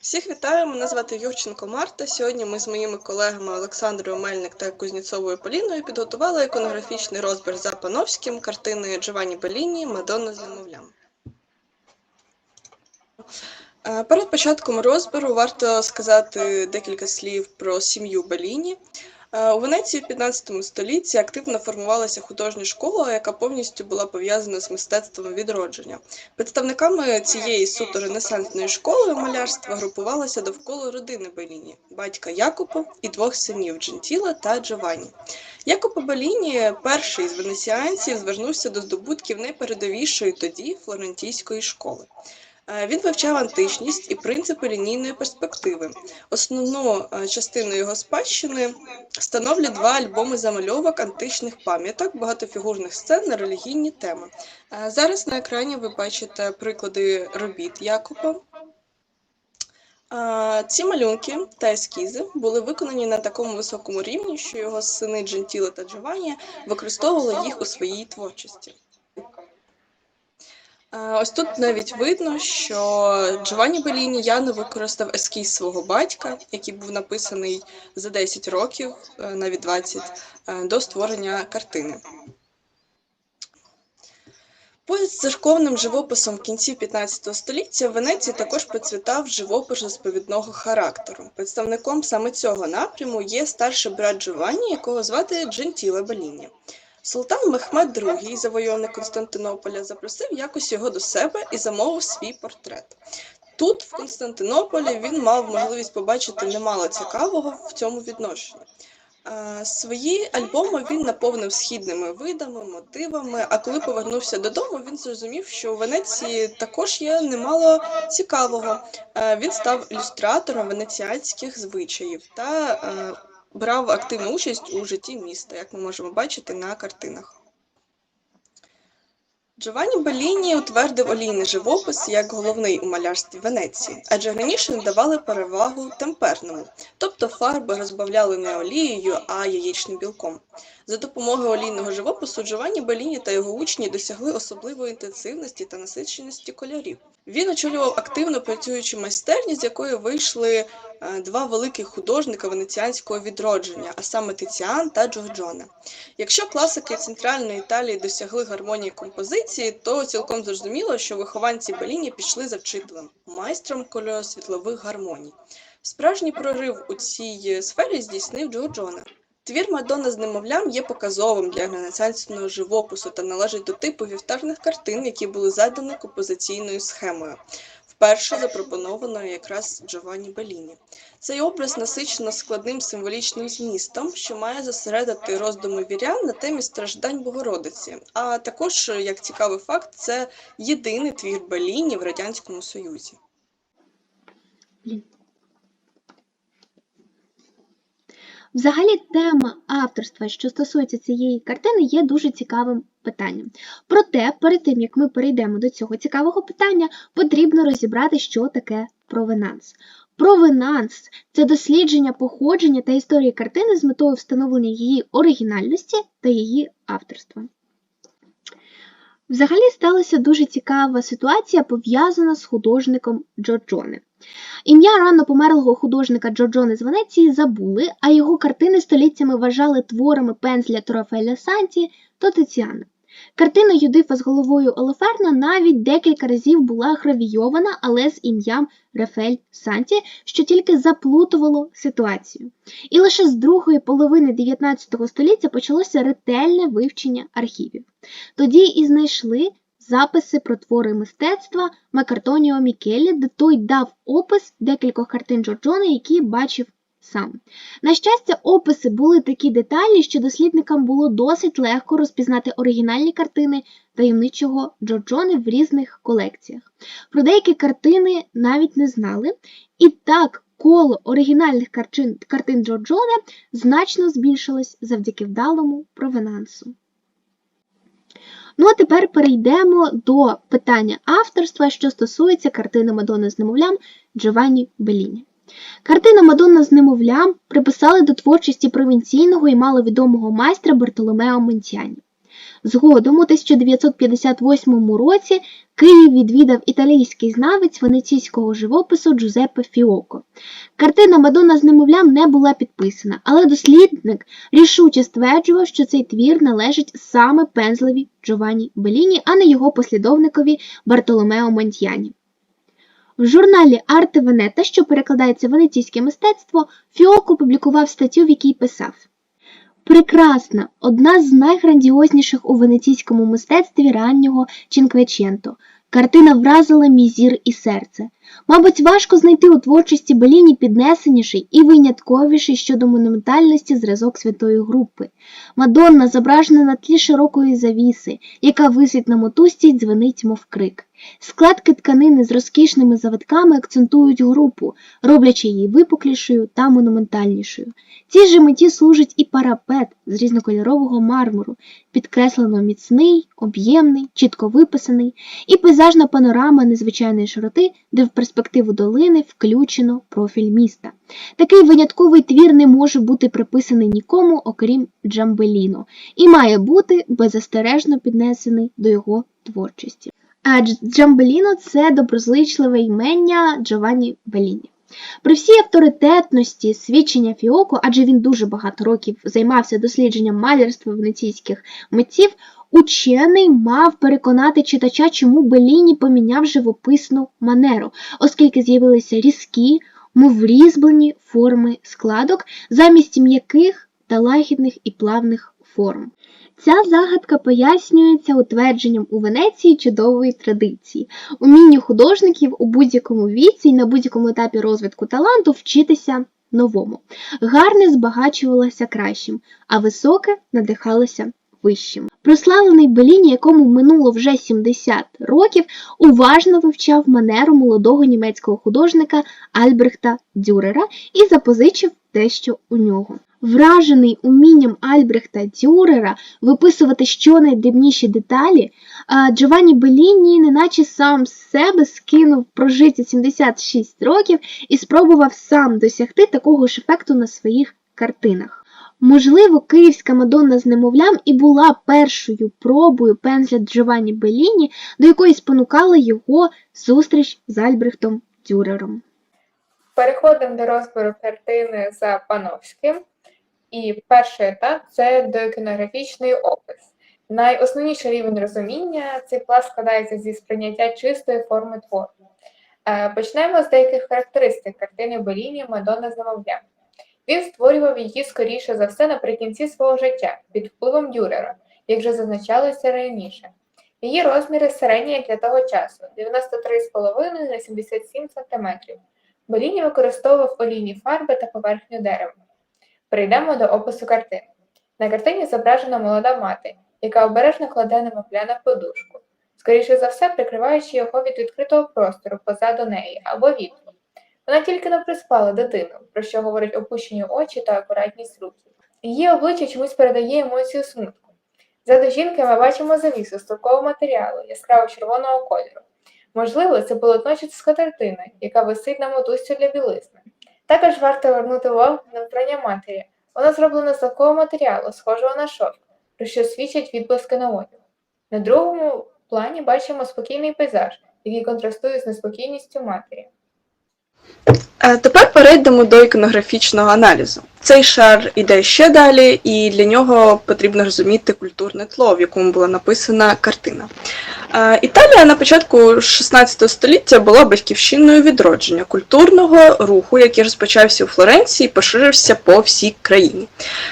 Всіх вітаю, мене звати Юрченко Марта. Сьогодні ми з моїми колегами Олександрою Мельник та Кузнєцовою Поліною підготували іконографічний розбір за Пановським картини Джованні Беліні Мадонна з немовлям. Е, Перед початком розбору варто сказати декілька слів про сім'ю Беліні. Е, У Венеції в 15 столітті активно формувалася художня школа, яка повністю була пов'язана з мистецтвом відродження. Представниками цієї суто ренесансної школи малярства групувалися довкола родини Беліні, батька Якупа і двох синів Джентіла та Джованні. Якупо Беліні, перший з венеціанців, звернувся до здобутків найпередовішої тоді флорентійської школи. Е, Він вивчав античність і принципи лінійної перспективи. Основну е, частину його спадщини становлять два альбоми замальовок античних пам'яток, багатофігурних сцен на релігійні теми. Е, Зараз на екрані ви бачите приклади робіт Якупа. Е, Ці малюнки та ескізи були виконані на такому високому рівні, що його сини Джентіле та Джованні використовували їх у своїй творчості. Е, Ось тут навіть видно, що Джованні Беліні явно використав ескіз свого батька, який був написаний за 10 років, е, навіть 20, е, до створення картини. Поряд з церковним живописом в кінці 15 століття в Венеції також процвітав живопис розповідного характеру. Представником саме цього напряму є старший брат Джованні, якого звати Джентіле Беліні. Султан Мехмед II, завойовник Константинополя, запросив якось його до себе і замовив свій портрет. Тут, в Константинополі, він мав можливість побачити немало цікавого в цьому відношенні. Свої альбоми він наповнив східними видами, мотивами. А коли повернувся додому, він зрозумів, що у Венеції також є немало цікавого. Він став ілюстратором венеціанських звичаїв та е, брав активну участь у житті міста, як ми можемо бачити на картинах. Джованні Беліні утвердив олійний живопис як головний у малярстві Венеції, адже раніше надавали перевагу темперному, тобто фарби розбавляли не олією, а яєчним білком. За допомогою олійного живопису Джованні Беліні та його учні досягли особливої інтенсивності та насиченості кольорів. Він очолював активно працюючу майстерню, з якої вийшли е, два великих художника венеціанського відродження, а саме Тиціан та Джорджоне. Якщо класики центральної Італії досягли гармонії композиції, то цілком зрозуміло, що вихованці Беліні пішли за вчителем, майстром кольоросвітлових гармоній. Справжній прорив у цій сфері здійснив Джорджоне. Твір Мадонна з немовлям є показовим для ренесансного живопису та належить до типу вівтарних картин, які були задані композиційною схемою, вперше запропонованою якраз Джованні Беліні. Цей образ насичено складним символічним змістом, що має зосередити роздуми вірян на темі страждань Богородиці. А також, як цікавий факт, це єдиний твір Беліні в Радянському Союзі. Взагалі, тема авторства, що стосується цієї картини, є дуже цікавим питанням. Проте, перед тим як ми перейдемо до цього цікавого питання, потрібно розібрати, що таке провенанс. Провенанс це дослідження походження та історії картини з метою встановлення її оригінальності та її авторства. Взагалі сталася дуже цікава ситуація, пов'язана з художником Джорджоне. Ім'я рано померлого художника Джорджоне з Венеції забули, а його картини століттями вважали творами пензля Трофеля Санті та Тиціана. Картина Юдифа з головою Олеферна навіть декілька разів була гравійована, але з ім'ям Рафель Санті, що тільки заплутувало ситуацію. І лише з другої половини 19 століття почалося ретельне вивчення архівів. Тоді і знайшли записи про твори мистецтва Макартоніо Мікелі, де той дав опис декількох картин Джорджона, які бачив сам. На щастя, описи були такі детальні, що дослідникам було досить легко розпізнати оригінальні картини таємничого Джорджони в різних колекціях. Про деякі картини навіть не знали, і так коло оригінальних картин, картин Джорджоне значно збільшилось завдяки вдалому провенансу. Ну а тепер перейдемо до питання авторства, що стосується картини Мадонна з немовлям Джованні Беліні. Картина Мадонна з немовлям приписали до творчості провінційного і маловідомого майстра Бартоломео Монтяні. Згодом у 1958 році Київ відвідав італійський знавець венеційського живопису Джузеппе Фіоко. Картина Мадонна з немовлям не була підписана, але дослідник рішуче стверджував, що цей твір належить саме пензлеві Джованні Беліні, а не його послідовникові Бартоломео Монтьяні. В журналі Арте Венета, що перекладається венеційське мистецтво, Фіоко публікував статтю, в якій писав Прекрасна, одна з найграндіозніших у венеційському мистецтві раннього Чінквеченто. Картина вразила мій зір і серце. Мабуть, важко знайти у творчості Беліні піднесеніший і винятковіший щодо монументальності зразок святої групи. Мадонна зображена на тлі широкої завіси, яка висить на мотузці й дзвенить, мов крик. Складки тканини з розкішними завитками акцентують групу, роблячи її випуклішою та монументальнішою. Цій же меті служить і парапет з різнокольорового мармуру, підкреслено міцний, об'ємний, чітко виписаний, і пейзажна панорама незвичайної широти, де в перспективу долини включено профіль міста. Такий винятковий твір не може бути приписаний нікому, окрім Джамбеліно, і має бути беззастережно піднесений до його творчості. А Джамбеліно це доброзичливе імення Джованні Беліні. При всій авторитетності свідчення Фіоко, адже він дуже багато років займався дослідженням малярства венеційських митців, учений мав переконати читача, чому Беліні поміняв живописну манеру, оскільки з'явилися різкі, мов різьблені форми складок замість м'яких та лагідних і плавних форм. Ця загадка пояснюється утвердженням у Венеції чудової традиції, умінню художників у будь-якому віці і на будь-якому етапі розвитку таланту вчитися новому. Гарне збагачувалося кращим, а високе надихалося вищим. Прославлений Беліні, якому минуло вже 70 років, уважно вивчав манеру молодого німецького художника Альбрехта Дюрера і запозичив дещо у нього. Вражений умінням Альбрехта Дюрера виписувати щонайдрібніші деталі, Джованні Беліні неначе сам з себе скинув прожиті 76 років і спробував сам досягти такого ж ефекту на своїх картинах. Можливо, київська Мадонна з немовлям і була першою пробою пензля Джованні Беліні, до якої спонукала його зустріч з Альбрехтом Дюрером. Переходимо до розбору картини за Пановським. І перший етап це доіконографічний опис. Найосновніший рівень розуміння цей пласт складається зі сприйняття чистої форми твору. Е, Почнемо з деяких характеристик картини Беліні Мадонна з немовлям. Він створював її скоріше за все наприкінці свого життя під впливом Дюрера, як вже зазначалося раніше. Її розміри середні як для того часу 93,5 на 77 см. Беліні використовував олійні фарби та поверхню дерева. Перейдемо до опису картини. На картині зображена молода мати, яка обережно кладе немовля на подушку, скоріше за все, прикриваючи його від відкритого простору позаду неї або вітру. Вона тільки не приспала дитину, про що говорять опущені очі та акуратність рухів. Її обличчя чомусь передає емоцію смутку. Ззаду жінки ми бачимо завісу з матеріалу, яскраво червоного кольору. Можливо, це полотно чи скатертина, яка висить на мотузці для білизни. Також варто вернути увагу на вбрання матері. Воно зроблено з такого матеріалу, схожого на шовк, про що свідчать відблиски на одяг. На другому плані бачимо спокійний пейзаж, який контрастує з неспокійністю матері. Е, Тепер перейдемо до іконографічного аналізу. Цей шар іде ще далі, і для нього потрібно розуміти культурне тло, в якому була написана картина. Е, Італія на початку 16 століття була батьківщиною відродження культурного руху, який розпочався у Флоренції і поширився по всій країні.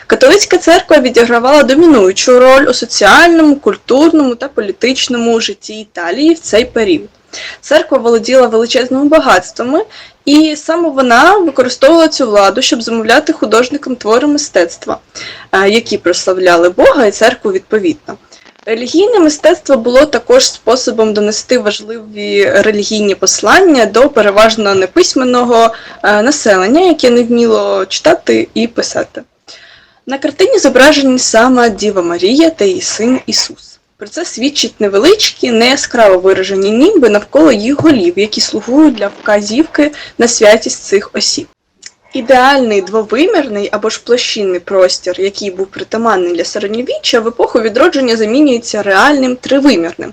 Католицька церква відігравала домінуючу роль у соціальному, культурному та політичному житті Італії в цей період. Церква володіла величезними багатствами, і саме вона використовувала цю владу, щоб замовляти художникам твори мистецтва, е, які прославляли Бога і церкву відповідно. Релігійне мистецтво було також способом донести важливі релігійні послання до переважно неписьменного е, населення, яке не вміло читати і писати. На картині зображені саме Діва Марія та її син Ісус. Про це свідчать невеличкі, не яскраво виражені німби навколо їх голів, які слугують для вказівки на святість цих осіб. Ідеальний двовимірний або ж площинний простір, який був притаманний для середньовіччя, в епоху відродження замінюється реальним тривимірним.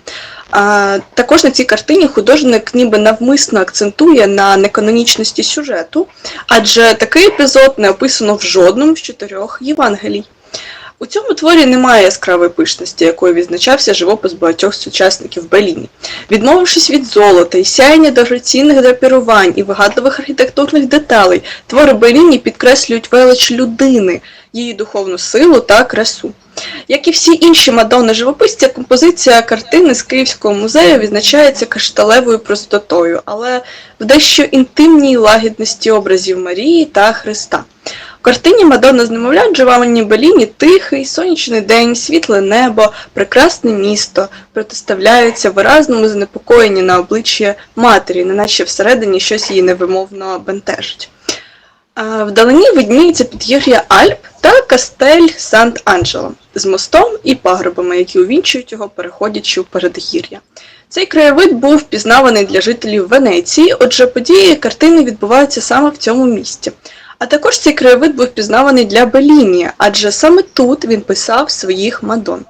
А, також на цій картині художник ніби навмисно акцентує на неканонічності сюжету, адже такий епізод не описано в жодному з чотирьох Євангелій. У цьому творі немає яскравої пишності, якою відзначався живопис багатьох сучасників Беліні. Відмовившись від золота і сяєння дорогоцінних драпірувань і вигадливих архітектурних деталей, твори Беліні підкреслюють велич людини, її духовну силу та красу. Як і всі інші мадонни живописця, композиція картини з Київського музею відзначається кришталевою простотою, але в дещо інтимній лагідності образів Марії та Христа. Картині Мадонна з немовлят Джованні Беліні тихий, сонячний день, світле небо, прекрасне місто протиставляються виразному занепокоєнні на обличчі матері, неначе всередині щось її невимовно бентежить. Вдалині видніється підгір'я Альп та кастель Сант-Анджело з мостом і пагорбами, які увінчують його, переходячи у передгір'я. Цей краєвид був впізнаваний для жителів Венеції, отже, події картини відбуваються саме в цьому місті. А також цей краєвид був пізнаваний для Беліні, адже саме тут він писав своїх мадон.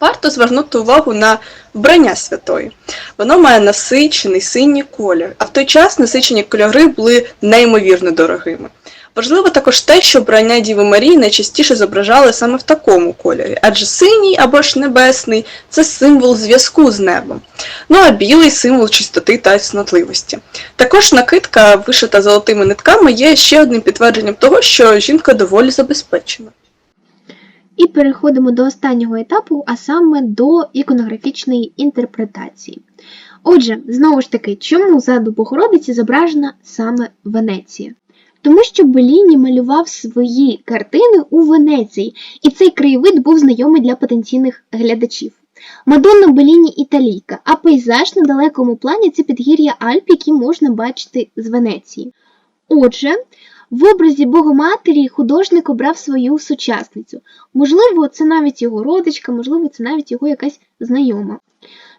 Варто звернути увагу на вбрання святої. Воно має насичений синій колір, а в той час насичені кольори були неймовірно дорогими. Важливо також те, що вбрання Діви Марії найчастіше зображали саме в такому кольорі, адже синій або ж небесний це символ зв'язку з небом. Ну а білий символ чистоти та цнотливості. Також накидка, вишита золотими нитками, є ще одним підтвердженням того, що жінка доволі забезпечена. І переходимо до останнього етапу, а саме до іконографічної інтерпретації. Отже, знову ж таки, чому ззаду Богородиці зображена саме Венеція? Тому що Беліні малював свої картини у Венеції, і цей краєвид був знайомий для потенційних глядачів. Мадонна Беліні італійка, а пейзаж на далекому плані це підгір'я Альп, які можна бачити з Венеції. Отже, в образі Богоматері художник обрав свою сучасницю. Можливо, це навіть його родичка, можливо, це навіть його якась знайома.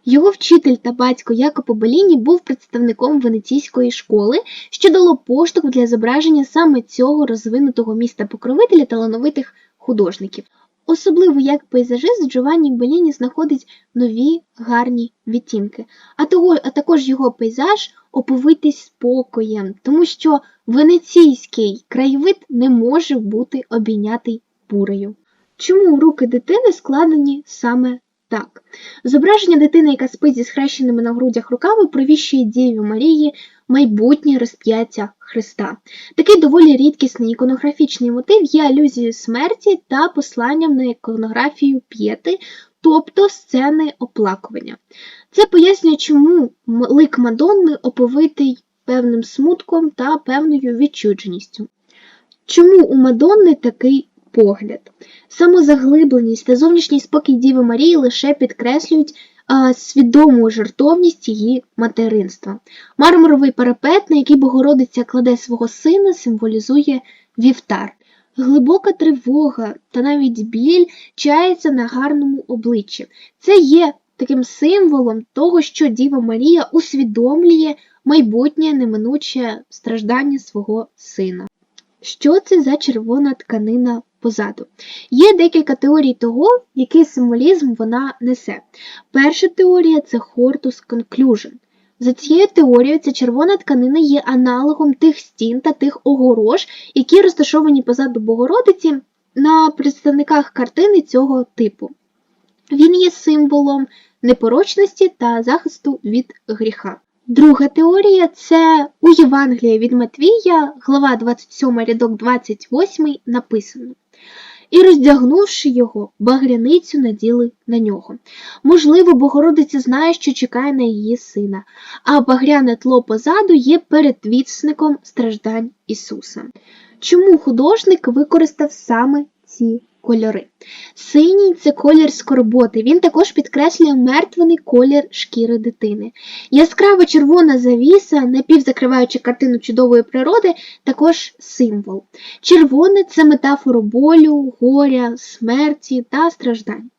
Його вчитель та батько Якопо Беліні був представником венеційської школи, що дало поштовх для зображення саме цього розвинутого міста покровителя талановитих художників. Особливо як пейзажист Джованні Беліні знаходить нові гарні відтінки, а, того, а також його пейзаж оповитий спокоєм, тому що венеційський краєвид не може бути обійнятий бурею. Чому руки дитини складені саме так? Зображення дитини, яка спить зі схрещеними на грудях руками, провіщує Діві Марії майбутнє розп'яття Христа. Такий доволі рідкісний іконографічний мотив є алюзією смерті та посланням на іконографію п'єти, тобто сцени оплакування. Це пояснює, чому лик Мадонни оповитий певним смутком та певною відчудженістю. Чому у Мадонни такий погляд? Самозаглибленість та зовнішній спокій Діви Марії лише підкреслюють а, свідому жертовність її материнства. Мармуровий парапет, на який Богородиця кладе свого сина, символізує вівтар. Глибока тривога та навіть біль чається на гарному обличчі. Це є таким символом того, що Діва Марія усвідомлює майбутнє неминуче страждання свого сина. Що це за червона тканина позаду? Є декілька теорій того, який символізм вона несе. Перша теорія це Hortus Conclusion. За цією теорією, ця червона тканина є аналогом тих стін та тих огорож, які розташовані позаду Богородиці на представниках картини цього типу. Він є символом непорочності та захисту від гріха. Друга теорія це у Євангелії від Матвія, глава 27, рядок 28, написано. І роздягнувши його, багряницю наділи на нього. Можливо, Богородиця знає, що чекає на її сина, а багряне тло позаду є передвісником страждань Ісуса. Чому художник використав саме ці кольори? Синій це колір скорботи, він також підкреслює мертвений колір шкіри дитини. Яскрава червона завіса, напівзакриваючи картину чудової природи, також символ. Червоне це метафора болю, горя, смерті та страждань.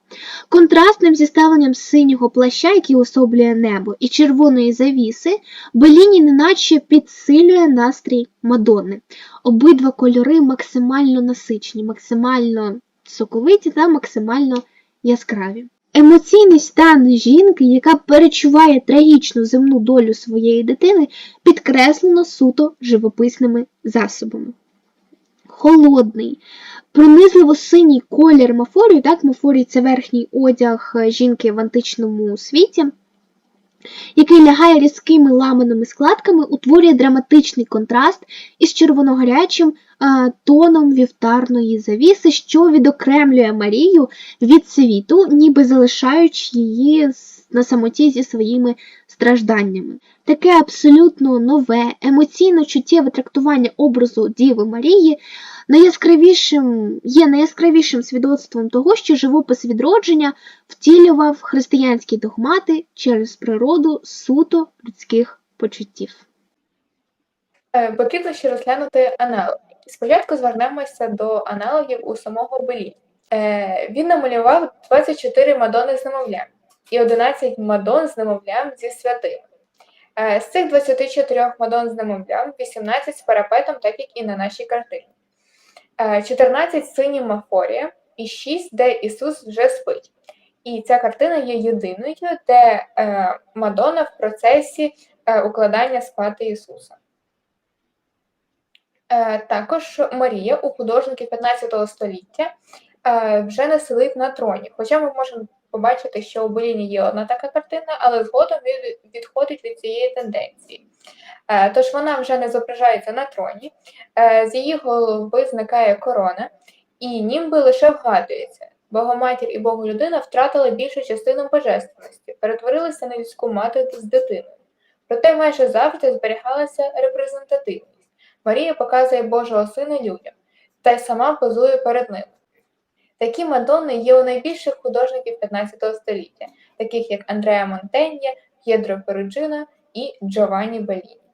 Контрастним зіставленням синього плаща, який особлює небо, і червоної завіси, Беліні неначе підсилює настрій Мадонни. Обидва кольори максимально насичені, максимально соковиті та максимально яскраві. Емоційний стан жінки, яка перечуває трагічну земну долю своєї дитини, підкреслено суто живописними засобами. Холодний, пронизливо синій колір мафорію, так, мафорій це верхній одяг е, жінки в античному світі, який лягає різкими ламаними складками, утворює драматичний контраст із червоногарячим е, тоном вівтарної завіси, що відокремлює Марію від світу, ніби залишаючи її з- на самоті зі своїми стражданнями. Таке абсолютно нове, емоційно чуттєве трактування образу Діви Марії найяскравішим, є найяскравішим свідоцтвом того, що живопис відродження втілював християнські догмати через природу суто людських почуттів. Е, Потрібно ще розглянути аналоги. Спочатку звернемося до аналогів у самого Белі. Е, Він намалював 24 мадони з немовлям і 11 мадон з немовлям зі святими. Е, З цих 24 мадон з немовлям 18 з парапетом, так як і на нашій картині. Е, 14 з синім мафорієм і 6, де Ісус вже спить. І ця картина є єдиною, де е, Мадонна в процесі е, укладання спати Ісуса. Е, Також Марія у художників 15 століття е, вже не сидить на троні. Хоча ми можемо побачити, що у Беліні є одна така картина, але згодом від- відходить від цієї тенденції. Е, Тож вона вже не зображається на троні, е, з її голови зникає корона, і німби лише вгадується. Богоматір і Боголюдина втратили більшу частину божественності, перетворилися на людську мати з дитиною. Проте майже завжди зберігалася репрезентативність. Марія показує Божого Сина людям, та й сама позує перед ними. Такі мадонни є у найбільших художників 15 століття, таких як Андреа Монтеньє, П'єдро Перуджино і Джованні Беліні.